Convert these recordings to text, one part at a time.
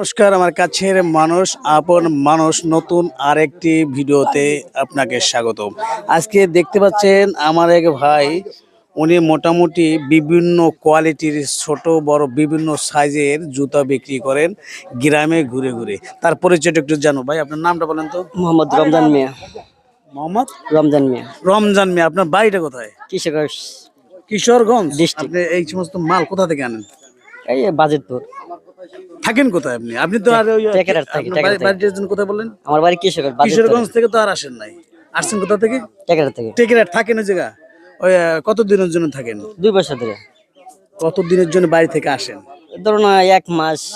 নমস্কার আমার কাছের মানুষ আপন মানুষ নতুন আরেকটি ভিডিওতে আপনাকে স্বাগত। আজকে দেখতে পাচ্ছেন আমার এক ভাই উনি মোটামুটি বিভিন্ন কোয়ালিটির ছোট বড় বিভিন্ন সাইজের জুতা বিক্রি করেন গ্রামে ঘুরে ঘুরে। তার পরিচয়টা একটু জানো ভাই আপনার নামটা বলেন তো। মোহাম্মদ রমজান মিয়া। মোহাম্মদ? রমজান মিয়া। রমজান মিয়া আপনার বাড়িটা কোথায়? কিশোরগঞ্জ। District. আপনি এই সমস্ত মাল কোথা থেকে আনেন? এই বাজিতপুর। থাকেন কোথায় আপনি? আপনি তো আর ওই টেকেরার থাকি, আপনার টেকেরার বাড়ি- থাকি। বাড়ির জন্য কোথায় বললেন? আমার বাড়ি কিশোরগঞ্জ কিশোরগঞ্জ থেকে। তো আর আসেন নাই। আসছেন কোথা থেকে? টেকেরার থেকে। থাকেন ওই জায়গা? ওই কত দিনের জন্য থাকেন? দুই বছর ধরে। কত দিনের জন্য বাড়ি থেকে আসেন? ধরুন এক মাস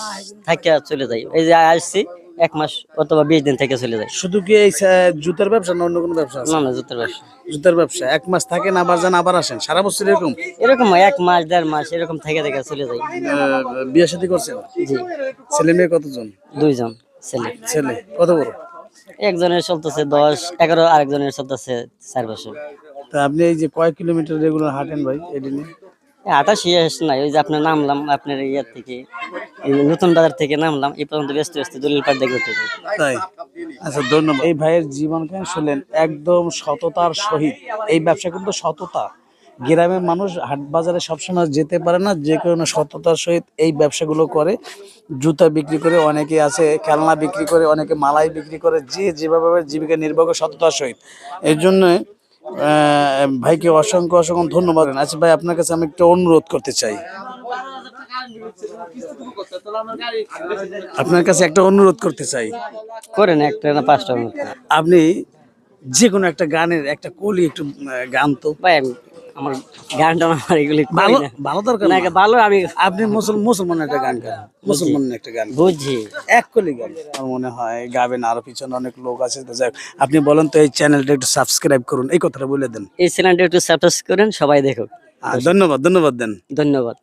থাকে চলে যাই। এই যে আসছি। এক মাস অথবা বিশ দিন থেকে চলে যায়। শুধু কি এই জুতার ব্যবসা না অন্য কোনো ব্যবসা না না জুতোর ব্যবসা। জুতার ব্যবসা। এক মাস থাকেন আবার যান আবার আসেন। সারা বছর এরকম? এরকম এক মাস দেড় মাস এরকম থেকে থেকে চলে যায়। বিয়ে শাদী করছেন? জি। ছেলে মেয়ে কতজন? দুইজন ছেলে। ছেলে। কত বড়? একজনের চলতেছে দশ এগারো আরেকজনের চলতেছে চার বছর। তা আপনি এই যে কয় কিলোমিটার রেগুলার হাঁটেন ভাই? এদিনে আটা শেষ নাই ওই যে আপনার নামলাম আপনার ইয়ার থেকে। নতুন বাজার থেকে নামলাম এই পর্যন্ত ব্যস্ত ব্যস্ত দলিল পাট দেখে উঠে তাই? আচ্ছা ধন্যবাদ। এই ভাইয়ের জীবন কেন শুনলেন? একদম সততার সহিত। এই ব্যবসা কিন্তু সততা। গ্রামের মানুষ হাট বাজারে সবসময় যেতে পারে না যে কারণে সততার সহিত এই ব্যবসাগুলো করে। জুতা বিক্রি করে অনেকে আছে খেলনা বিক্রি করে অনেকে মালাই বিক্রি করে যে যেভাবে জীবিকা নির্বাহ করে সততার সহিত। এই জন্য ভাইকে অসংখ্য অসংখ্য ধন্যবাদ। আচ্ছা ভাই আপনার কাছে আমি একটা অনুরোধ করতে চাই। আপনার কাছে একটা অনুরোধ করতে চাই। করেন একটা না পাঁচটা মতো আপনি যে কোনো একটা গানের একটা কলি একটু গান তো। ভাই আমার গানটা আমার এগুলি ভালো ভালো দরকার না। ভালো আমি আপনি মুসল মুসলমান একটা গান গান মুসলমান একটা গান। বুঝি এক কলি গান। আমার মনে হয় গাবেন আরও পিছনে অনেক লোক আছে। তো যাই আপনি বলেন তো এই চ্যানেলটা একটু সাবস্ক্রাইব করুন। এই কথাটা বলে দেন। এই চ্যানেলটা একটু সাবস্ক্রাইব করেন সবাই দেখুক। ধন্যবাদ ধন্যবাদ দেন। ধন্যবাদ।